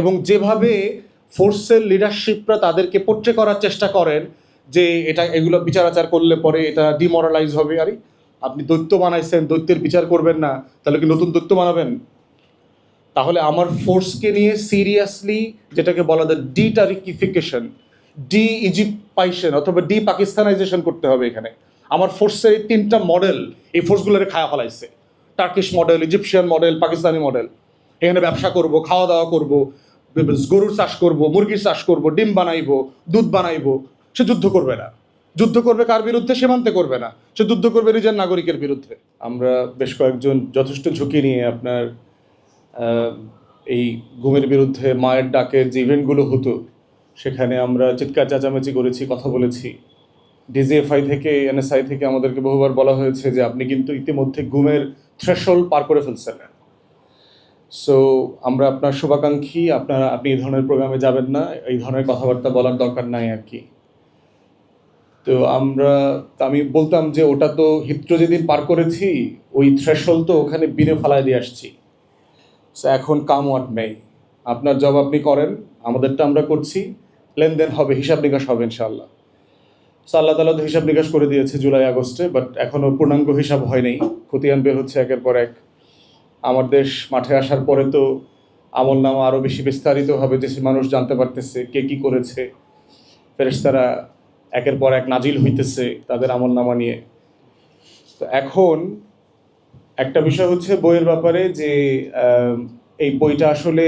এবং যেভাবে ফোর্সের লিডারশিপরা তাদেরকে পোট্রে করার চেষ্টা করেন যে এটা, এগুলো বিচার আচার করলে পরে এটা ডিমোরালাইজ হবে। আরে, আপনি দৈত্য বানাইছেন, দৈত্যের বিচার করবেন না, তাহলে কি নতুন দৈত্য বানাবেন? তাহলে আমার ফোর্সকে নিয়ে সিরিয়াসলি যেটাকে বলা যায় ডিটারিকিফিকেশন ডি ইজিপ্টাইশন অথবা ডি পাকিস্তানাইজেশন করতে হবে এখানে। আমার ফোর্সের এই তিনটা মডেল এই ফোর্সগুলোরে খায়া ফলাইছে। Turkish model Egyptian model Pakistani model এখানে ব্যবসা করব খাওয়া দাওয়া করব গরুর চাষ করব, মুরগির চাষ করব, ডিম বানাইবো, দুধ বানাইবো। সে যুদ্ধ করবে না। যুদ্ধ করবে কার বিরুদ্ধে? সীমান্তে করবে না। সে যুদ্ধ করবে নিজের নাগরিকের বিরুদ্ধে। আমরা বেশ কয়েকজন যথেষ্ট ঝুঁকি নিয়ে আপনার এই ঘুমের বিরুদ্ধে মায়ের ডাকের যে ইভেন্টগুলো হতো, সেখানে আমরা চিৎকার চেঁচামেচি করেছি, কথা বলেছি। ডিজিএফআই থেকে, এনএসআই থেকে আমাদেরকে বহুবার বলা হয়েছে যে আপনি কিন্তু ইতিমধ্যে ঘুমের থ্রেশল পার করে ফেলছেন। সো আমরা আপনার শুভাকাঙ্ক্ষী, আপনারা, আপনি এই ধরনের প্রোগ্রামে যাবেন না, এই ধরনের কথাবার্তা বলার দরকার নাই আর কি। তো আমরা, আমি বলতাম যে ওটা তো হিত্র যেদিন পার করেছি, ওই থ্রেশল তো ওখানে বিনে ফালায় দিয়ে আসছি। সো এখন কাম ওয়াট নেই। আপনার জব আপনি করেন, আমাদেরটা আমরা করছি, লেনদেন হবে, হিসাব নিকাশ হবে ইনশাল্লাহ সো আল্লাহ তালা তো হিসাব নিকাশ করে দিয়েছে জুলাই, আগস্টে বাট এখনও পূর্ণাঙ্গ হিসাব হয়নি খতিয়ান বের হচ্ছে একের পর এক। আমার দেশ মাঠে আসার পরে তো আমল নামা আরও বেশি বিস্তারিতভাবে দেশের মানুষ জানতে পারতেছে কে কী করেছে। ফেরেশতারা একের পর এক নাজিল হইতেছে তাদের আমল নামা নিয়ে। তো এখন একটা বিষয় হচ্ছে বইয়ের ব্যাপারে যে এই বইটা আসলে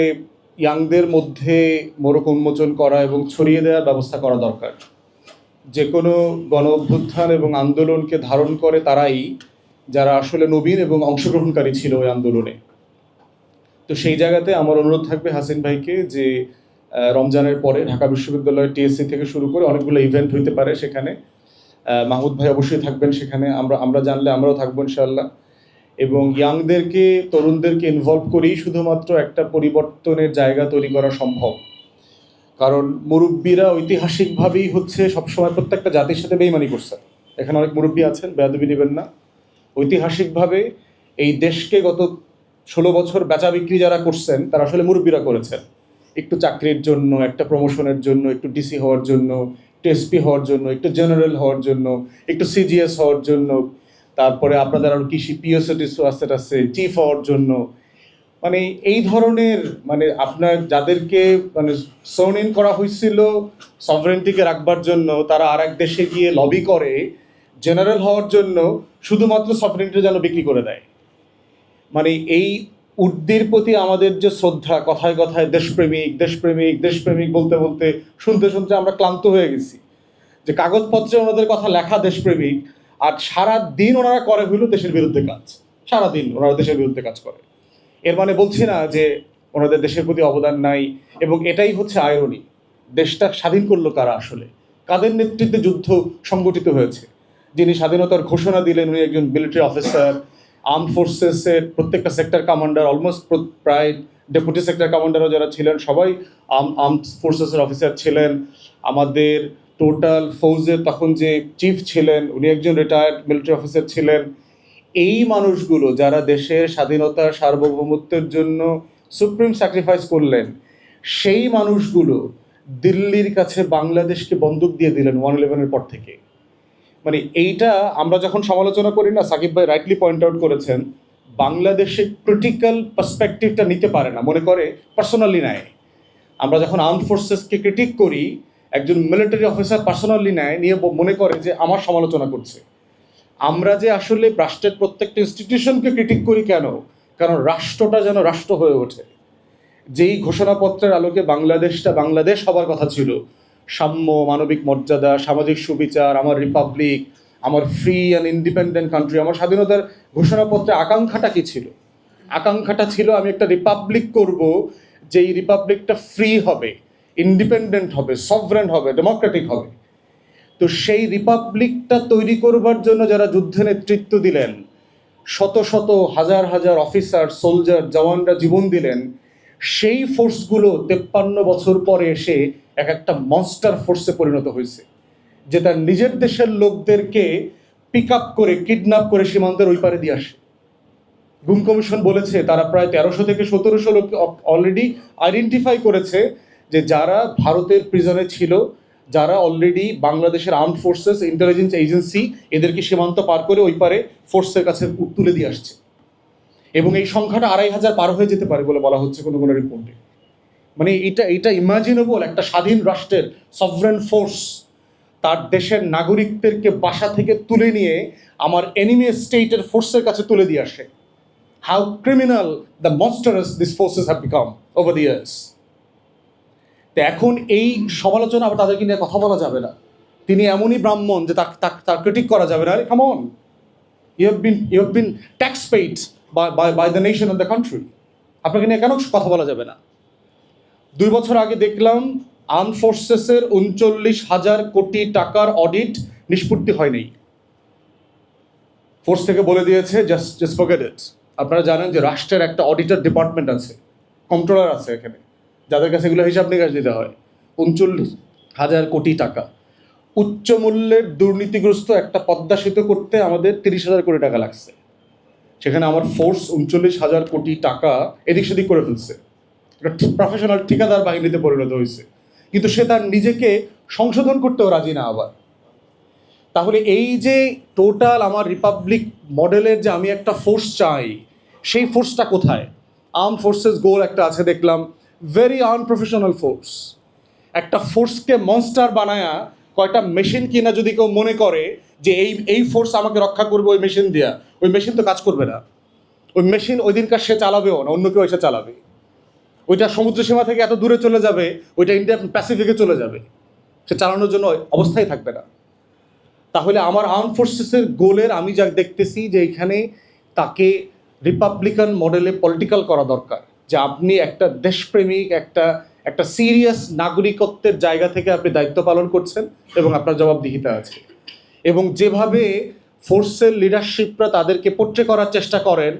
ইয়াংদের মধ্যে মোরক উন্মোচন করা এবং ছড়িয়ে দেওয়ার ব্যবস্থা করা দরকার। যে কোনো গণ অভ্যুত্থান এবং আন্দোলনকে ধারণ করে তারাই যারা আসলে নবীন এবং অংশগ্রহণকারী ছিল ওই আন্দোলনে। তো সেই জায়গাতে আমার অনুরোধ থাকবে হাসিন ভাইকে যে রমজানের পরে ঢাকা বিশ্ববিদ্যালয় টিএসসি থেকে শুরু করে অনেকগুলো ইভেন্ট হইতে পারে সেখানে। মাহমুদ ভাই অবশ্যই থাকবেন সেখানে। আমরা আমরা জানলে আমরাও থাকব ইনশাল্লাহ এবং ইয়াংদেরকে, তরুণদেরকে ইনভলভ করেই শুধুমাত্র একটা পরিবর্তনের জায়গা তৈরি করা সম্ভব। কারণ মুরব্বীরা ঐতিহাসিকভাবেই হচ্ছে সবসময় প্রত্যেকটা জাতির সাথে বেইমানি করছে। এখানে অনেক মুরব্বী আছেন, বেয়াদবি নেবেন না। ঐতিহাসিকভাবে এই দেশকে গত ষোলো বছর বেচা বিক্রি যারা করছেন, তারা আসলে মুরব্বীরা করেছেন। একটু চাকরির জন্য, একটা প্রমোশনের জন্য, একটু ডিসি হওয়ার জন্য, একটু এসপি হওয়ার জন্য, একটু জেনারেল হওয়ার জন্য, একটু সিজিএস হওয়ার জন্য, তারপরে আপনাদের আরও কৃষি পিএসওটিসও আছে আছে চিফ হওয়ার জন্য। মানে এই ধরনের মানে আপনার যাদেরকে মানে সোন ইন করা হয়েছিল সভরেন্টিকে রাখবার জন্য, তারা আর এক দেশে গিয়ে লবি করে জেনারেল হওয়ার জন্য শুধুমাত্র সভরেন্টি যেন বিক্রি করে দেয়। মানে এই উর্দির প্রতি আমাদের যে শ্রদ্ধা, কথায় কথায় দেশপ্রেমিক দেশপ্রেমিক দেশপ্রেমিক বলতে বলতে শুনতে শুনতে আমরা ক্লান্ত হয়ে গেছি। যে কাগজপত্রে ওনাদের কথা লেখা দেশপ্রেমিক, আর সারা দিন ওনারা করে হইল দেশের বিরুদ্ধে কাজ। সারা দিন ওনারা দেশের বিরুদ্ধে কাজ করে। এর মানে বলছি না যে ওনাদের দেশের প্রতি অবদান নাই, এবং এটাই হচ্ছে আয়রনি দেশটা স্বাধীন করল কারা আসলে? কাদের নেতৃত্বে যুদ্ধ সংগঠিত হয়েছে? যিনি স্বাধীনতার ঘোষণা দিলেন, উনি একজন মিলিটারি অফিসার আর্ম ফোর্সেসের প্রত্যেকটা সেক্টর কমান্ডার অলমোস্ট প্রায় ডেপুটি সেক্টর কমান্ডারও যারা ছিলেন, সবাই আর্ম আর্ম ফোর্সেসের অফিসার ছিলেন। আমাদের টোটাল ফৌজের তখন যে চিফ ছিলেন, উনি একজন রিটায়ার্ড মিলিটারি অফিসার ছিলেন। এই মানুষগুলো যারা দেশের স্বাধীনতার সার্বভৌমত্বের জন্য সুপ্রিম স্যাক্রিফাইস করলেন, সেই মানুষগুলো দিল্লির কাছে বাংলাদেশকে বন্দুক দিয়ে দিলেন ওয়ান ইলেভেনের পর থেকে। মানে এইটা আমরা যখন সমালোচনা করি না, সাকিব ভাই রাইটলি পয়েন্ট আউট করেছেন, বাংলাদেশে ক্রিটিক্যাল পার্সপেক্টিভটা নিতে পারে না, মনে করে পার্সোনালি নেয়। আমরা যখন আর্ম ফোর্সেসকে ক্রিটিক করি, একজন মিলিটারি অফিসার পার্সোনালি নেয়, নিয়ে মনে করে যে আমার সমালোচনা করছে। আমরা যে আসলে রাষ্ট্রের প্রত্যেকটা ইনস্টিটিউশনকে ক্রিটিক করি কেন? কারণ রাষ্ট্রটা যেন রাষ্ট্র হয়ে ওঠে। যেই ঘোষণাপত্রের আলোকে বাংলাদেশটা বাংলাদেশ হবার কথা ছিল সাম্য, মানবিক মর্যাদা, সামাজিক সুবিচার, আমার রিপাবলিক, আমার ফ্রি অ্যান্ড ইন্ডিপেন্ডেন্ট কান্ট্রি আমার স্বাধীনতার ঘোষণাপত্রে আকাঙ্ক্ষাটা কি ছিল? আকাঙ্ক্ষাটা ছিল আমি একটা রিপাবলিক করব, যেই রিপাবলিকটা ফ্রি হবে ইন্ডিপেন্ডেন্ট হবে সভরেন হবে ডেমোক্রেটিক হবে। তো সেই রিপাবলিকটা তৈরি করবার জন্য যারা যুদ্ধে নেতৃত্ব দিলেন, শত শত, হাজার হাজার অফিসার সোলজার জওয়ানরা জীবন দিলেন, সেই ফোর্সগুলো তেপ্পান্ন বছর পরে এসে এক একটা মনস্টার ফোর্সে পরিণত হয়েছে, যে তার নিজের দেশের লোকদেরকে পিক আপ করে কিডন্যাপ করে সীমান্তের ওই পারে দিয়ে আসে। গুম কমিশন বলেছে, তারা প্রায় তেরোশো থেকে সতেরোশো লোক অলরেডি আইডেন্টিফাই করেছে যে যারা ভারতের প্রিজনে ছিল, যারা অলরেডি বাংলাদেশের আর্ম ফোর্সেস ইন্টেলিজেন্স এজেন্সি এদেরকে সীমান্ত পার করে ওই পারে ফোর্সের কাছে তুলে দিয়ে আসছে। এবং এই সংখ্যাটা আড়াই হাজার পার হয়ে যেতে পারে বলে বলা হচ্ছে কোনো কোনো রিপোর্টে মানে এটা এটা ইমাজিনেবল একটা স্বাধীন রাষ্ট্রের সভরেন ফোর্স তার দেশের নাগরিকদেরকে বাসা থেকে তুলে নিয়ে আমার এনিমি স্টেটের ফোর্সের কাছে তুলে দিয়ে আসে। How criminal the monstrous this forces have become over the years তো এখন এই সমালোচনা আবার তাদেরকে নিয়ে কথা বলা যাবে না। তিনি এমনই ব্রাহ্মণ যে তার, তার- তার ক্রিটিক করা যাবে না। আরে come on you have been you have been tax paid by by the nation of the country আপনাকে নিয়ে কেন কথা বলা যাবে না? দুই বছর আগে দেখলাম আর্ম উনচল্লিশ হাজার কোটি টাকার অডিট নিষ্পত্তি হয়নি ফোর্স থেকে বলে দিয়েছে জাস্ট জাস্ট ফরগেট ইট আপনারা জানেন যে রাষ্ট্রের একটা অডিটর ডিপার্টমেন্ট আছে, কন্ট্রোলার আছে এখানে, যাদের কাছে এগুলো হিসাব নিকাশ দিতে হয়। উনচল্লিশ হাজার কোটি টাকা। উচ্চ মূল্যের দুর্নীতিগ্রস্ত একটা পদ্মা সেতু করতে আমাদের তিরিশ হাজার কোটি টাকা লাগছে। সেখানে আমার ফোর্স উনচল্লিশ হাজার কোটি টাকা এদিক সেদিক করে ফেলছে। একটা প্রফেশনাল ঠিকাদার বাহিনীতে পরিণত হয়েছে। কিন্তু সে তার নিজেকে সংশোধন করতেও রাজি না আবার। তাহলে এই যে টোটাল আমার রিপাবলিক মডেলের যে আমি একটা ফোর্স চাই, সেই ফোর্সটা কোথায়? আর্ম ফোর্সেস গোল একটা আছে দেখলাম ভেরি আনপ্রফেশনাল ফোর্স একটা ফোর্সকে মনস্টার বানায়া কয়টা মেশিন কিনা যদি কেউ মনে করে যে এই এই ফোর্স আমাকে রক্ষা করবে ওই মেশিন দিয়া, ওই মেশিন তো কাজ করবে না। ওই মেশিন ওই দিনকার সে চালাবেও না, অন্য কেউ এসে চালাবে। ওইটা সমুদ্র সীমা থেকে এত দূরে চলে যাবে, ওইটা ইন্ডিয়ান প্যাসিফিকে চলে যাবে। সে চালানোর জন্য অবস্থায় থাকবে না। তাহলে আমার আর্ম ফোর্সেসের গোলের আমি যা দেখতেছি যে এখানে তাকে রিপাবলিকান মডেলে পলিটিক্যাল করা দরকার। যে আপনি একটা দেশপ্রেমিক, একটা একটা সিরিয়াস নাগরিকত্বের জায়গা থেকে আপনি দায়িত্ব পালন করছেন এবং আপনার জবাবদিহিতা আছে। এবং যেভাবে ফোর্সের লিডারশিপরা তাদেরকে পোট্রে করার চেষ্টা করেন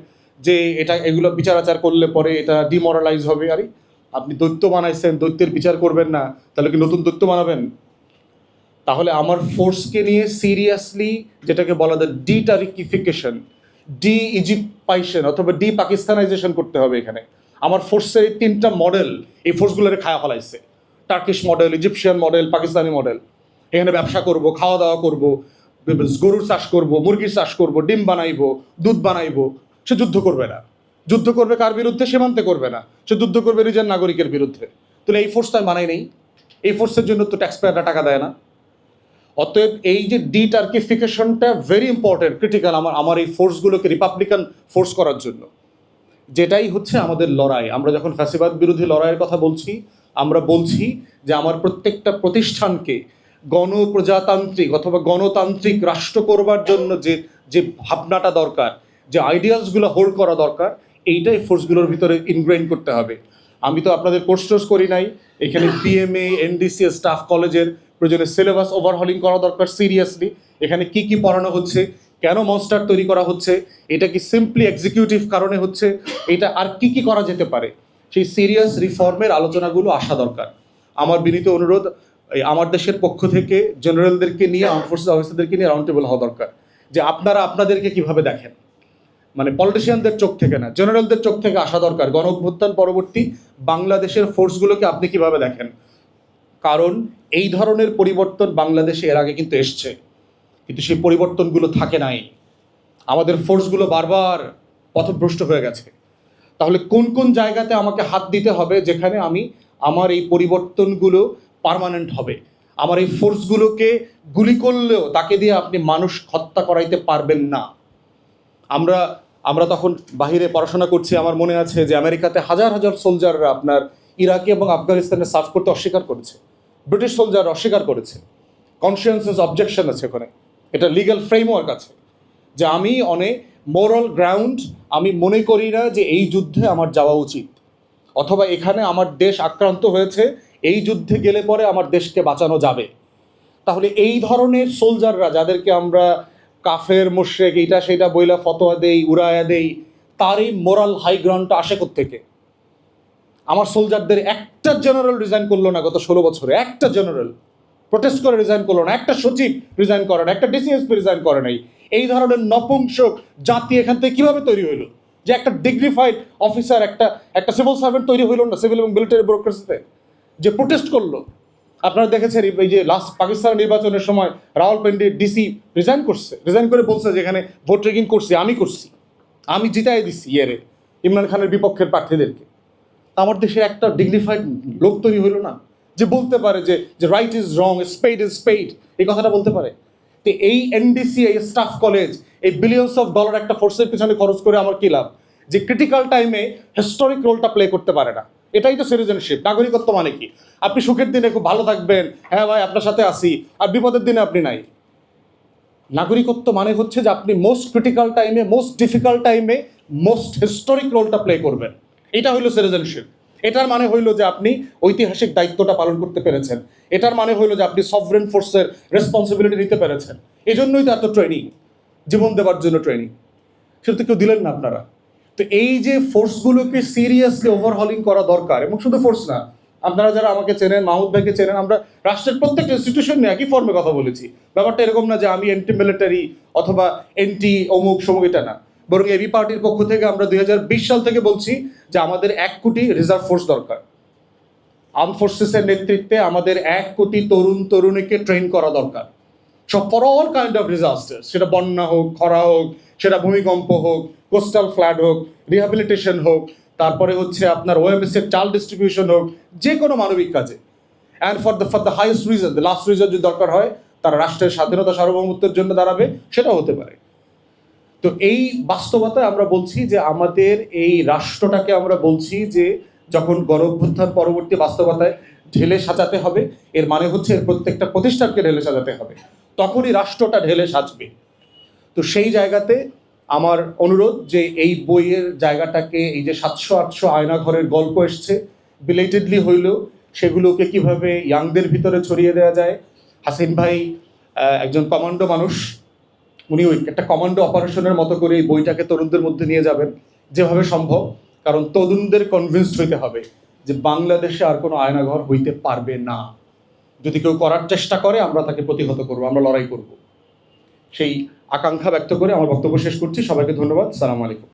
যে এটা, এগুলো বিচার আচার করলে পরে এটা ডিমোরালাইজ হবে। আরে, আপনি দৈত্য বানাইছেন, দৈত্যের বিচার করবেন না, তাহলে কি নতুন দৈত্য বানাবেন? তাহলে আমার ফোর্সকে নিয়ে সিরিয়াসলি যেটাকে বলা যায় ডিটারিকিফিকেশন ডি ইজিপ্টাইশন অথবা ডি পাকিস্তানাইজেশন করতে হবে এখানে। আমার ফোর্সের এই তিনটা মডেল এই ফোর্সগুলোর খায়া ফলাইছে। Turkish model Egyptian model Pakistani model এখানে ব্যবসা করব খাওয়া দাওয়া করব, গরুর চাষ করব, মুরগির চাষ করব, ডিম বানাইবো, দুধ বানাইবো সে যুদ্ধ করবে না। যুদ্ধ করবে কার বিরুদ্ধে? সীমান্তে করবে না। সে যুদ্ধ করবে নিজের নাগরিকের বিরুদ্ধে। তাহলে এই ফোর্স তো আমি বানাই নেই। এই ফোর্সের জন্য তো ট্যাক্স পেয়াররা টাকা দেয় না। অতএব এই যে ডিটার্কিফিকেশনটা ভেরি ইম্পর্টেন্ট ক্রিটিক্যাল আমার আমার এই ফোর্সগুলোকে রিপাবলিকান ফোর্স করার জন্য। যেটাই হচ্ছে আমাদের লড়াই। আমরা যখন ফ্যাসিবাদ বিরোধী লড়াইয়ের কথা বলছি, আমরা বলছি যে আমার প্রত্যেকটা প্রতিষ্ঠানকে গণপ্রজাতান্ত্রিক অথবা গণতান্ত্রিক রাষ্ট্র করবার জন্য যে যে ভাবনাটা দরকার যে আইডিয়ালসগুলো হোল্ড করা দরকার, এইটাই ফোর্সগুলোর ভিতরে ইনগ্রেন করতে হবে। আমি তো আপনাদের কোর্স টোর্স করি নাই, এখানে পিএমএ এনডিসি স্টাফ কলেজের প্রয়োজনে সিলেবাস ওভারহলিং করা দরকার সিরিয়াসলি এখানে কি কি পড়ানো হচ্ছে, কেন মনস্টার তৈরি করা হচ্ছে, এটা কি সিম্পলি এক্সিকিউটিভ কারণে হচ্ছে, এটা আর কি কি করা যেতে পারে? সেই সিরিয়াস রিফর্মের আলোচনাগুলো আসা দরকার। আমার বিনীত অনুরোধ আমার দেশের পক্ষ থেকে জেনারেলদেরকে নিয়ে আর্ম ফোর্সেস অফিসারদেরকে নিয়ে রাউন্ড টেবল হওয়া দরকার। যে আপনারা আপনাদেরকে কীভাবে দেখেন? মানে পলিটিশিয়ানদের চোখ থেকে না জেনারেলদের চোখ থেকে আসা দরকার। গণ অভ্যুত্থান পরবর্তী বাংলাদেশের ফোর্সগুলোকে আপনি কীভাবে দেখেন? কারণ এই ধরনের পরিবর্তন বাংলাদেশে এর আগে কিন্তু এসছে। কিন্তু সেই পরিবর্তনগুলো থাকে নাই। আমাদের ফোর্সগুলো বারবার পথভ্রষ্ট হয়ে গেছে। তাহলে কোন কোন জায়গাতে আমাকে হাত দিতে হবে যেখানে আমি আমার এই পরিবর্তনগুলো পার্মানেন্ট হবে? আমার এই ফোর্সগুলোকে গুলি করলেও তাকে দিয়ে আপনি মানুষ হত্যা করাইতে পারবেন না। আমরা আমরা তখন বাহিরে পড়াশোনা করছি, আমার মনে আছে যে আমেরিকাতে হাজার হাজার সোলজাররা আপনার ইরাকি এবং আফগানিস্তানে সার্ভ করতে অস্বীকার করেছে। ব্রিটিশ সোলজার অস্বীকার করেছে। কনসিয়েন্সেস অবজেকশন আছে ওখানে। এটা লিগ্যাল ফ্রেমওয়ার্ক আছে যে আমি অনেক মোরাল গ্রাউন্ড আমি মনে করি না যে এই যুদ্ধে আমার যাওয়া উচিত। অথবা এখানে আমার দেশ আক্রান্ত হয়েছে, এই যুদ্ধে গেলে পরে আমার দেশকে বাঁচানো যাবে। তাহলে এই ধরনের সোলজাররা যাদেরকে আমরা কাফের মোশেক এইটা সেটা বইলা ফতোয়া দেই উড়ায়া দেই তার এই মোরাল হাই গ্রাউন্ডটা আসে থেকে আমার সোলজারদের একটা জেনারেল রিজাইন করল না গত ষোলো বছরে, একটা জেনারেল। প্রোটেস্ট করে রিজাইন করল না, একটা সচিব রিজাইন করে না, একটা ডিসিএসপি রিজাইন করে নাই। এই ধরনের নপুংসক জাতি এখান থেকে কীভাবে তৈরি হইল? যে একটা ডিগনিফাইড অফিসার একটা একটা সিভিল সার্ভেন্ট তৈরি হইল না সিভিল এবং মিলিটারি ব্যুরোক্রেসিতে যে প্রোটেস্ট করল। আপনারা দেখেছেন এই যে লাস্ট পাকিস্তান নির্বাচনের সময় রাহুল পেন্ডি ডিসি রিজাইন করছে। রিজাইন করে বলছে যে এখানে ভোট ট্রেকিং করছি, আমি করছি। আমি জিতাই দিচ্ছি ইয়েরে, ইমরান খানের বিপক্ষের প্রার্থীদেরকে। আমার দেশের একটা ডিগনিফাইড লোক তৈরি হইল না যে বলতে পারে যে যে right is wrong spade is spade এই কথাটা বলতে পারে। তো এই এনডিসি এই স্টাফ কলেজ এই বিলিয়ন্স অফ ডলার একটা ফোর্সের পিছনে খরচ করে আমার কী লাভ? যে ক্রিটিক্যাল টাইমে হিস্টোরিক রোলটা প্লে করতে পারে না। এটাই তো সিটিজেনশিপ নাগরিকত্ব মানে কি? আপনি সুখের দিনে খুব ভালো থাকবেন। হ্যাঁ ভাই, আপনার সাথে আসি আর বিপদের দিনে আপনি নাই। নাগরিকত্ব মানে হচ্ছে যে আপনি মোস্ট ক্রিটিক্যাল টাইমে মোস্ট ডিফিকাল্ট টাইমে মোস্ট হিস্টোরিক রোলটা প্লে করবেন। এটা হইল সিটিজেনশিপ এটার মানে হইল যে আপনি ঐতিহাসিক দায়িত্বটা পালন করতে পেরেছেন। এটার মানে হইল যে আপনি সফরেন ফোর্সের রেসপন্সিবিলিটি নিতে পেরেছেন। এই জন্যই তো এত ট্রেনিং জীবন দেওয়ার জন্য ট্রেনিং সেটা তো কেউ দিলেন না আপনারা। তো এই যে ফোর্সগুলোকে সিরিয়াসলি ওভারহলিং করা দরকার, এবং শুধু ফোর্স না, আপনারা যারা আমাকে চেনেন, মাহমুদ ভাইকে চেনেন, আমরা রাষ্ট্রের প্রত্যেকটা ইনস্টিটিউশন নিয়ে একই ফর্মে কথা বলেছি। ব্যাপারটা এরকম না যে আমি এন্টি মিলিটারি অথবা এন্টি অমুক সমুক, এটা না। বরং এবি পার্টির পক্ষ থেকে আমরা দুই হাজার বিশ সাল থেকে বলছি যে আমাদের এক কোটি রিজার্ভ ফোর্স দরকার। আর্ম ফোর্সেসের নেতৃত্বে আমাদের এক কোটি তরুণ, তরুণীকে ট্রেন করা দরকার। সব for all kind of disaster সেটা বন্যা হোক, খরা হোক সেটা ভূমিকম্প হোক কোস্টাল ফ্ল্যাড হোক রিহ্যাবিলিটেশন হোক, তারপরে হচ্ছে আপনার ওএমএস এর চাল ডিস্ট্রিবিউশন হোক, যে কোনো মানবিক কাজে। And for the for the highest reason the last reason যদি দরকার হয়, তারা রাষ্ট্রের স্বাধীনতা, সার্বভৌমত্বের জন্য দাঁড়াবে, সেটাও হতে পারে। তো এই বাস্তবতায় আমরা বলছি যে আমাদের এই রাষ্ট্রটাকে আমরা বলছি যে যখন গণ অভ্যুত্থান পরবর্তী বাস্তবতায় ঢেলে সাজাতে হবে, এর মানে হচ্ছে এর প্রত্যেকটা প্রতিষ্ঠানকে ঢেলে সাজাতে হবে। তখনই রাষ্ট্রটা ঢেলে সাজবে। তো সেই জায়গাতে আমার অনুরোধ যে এই বইয়ের জায়গাটাকে, এই যে সাতশো আটশো আয়নাঘরের গল্প এসছে বিলেটেডলি হইলেও সেগুলোকে কীভাবে ইয়াংদের ভিতরে ছড়িয়ে দেওয়া যায়? হাসিন ভাই একজন কমান্ডো মানুষ, উনি ওই একটা কমান্ডো অপারেশনের মতো করে এই বইটাকে তরুণদের মধ্যে নিয়ে যাবেন, যেভাবে সম্ভব। কারণ তরুণদের কনভিন্সড হইতে হবে যে বাংলাদেশে আর কোনো আয়নাঘর হইতে পারবে না। যদি কেউ করার চেষ্টা করে, আমরা তাকে প্রতিহত করব, আমরা লড়াই করব। সেই আকাঙ্ক্ষা ব্যক্ত করে আমার বক্তব্য শেষ করছি। সবাইকে ধন্যবাদ। সালাম আলাইকুম।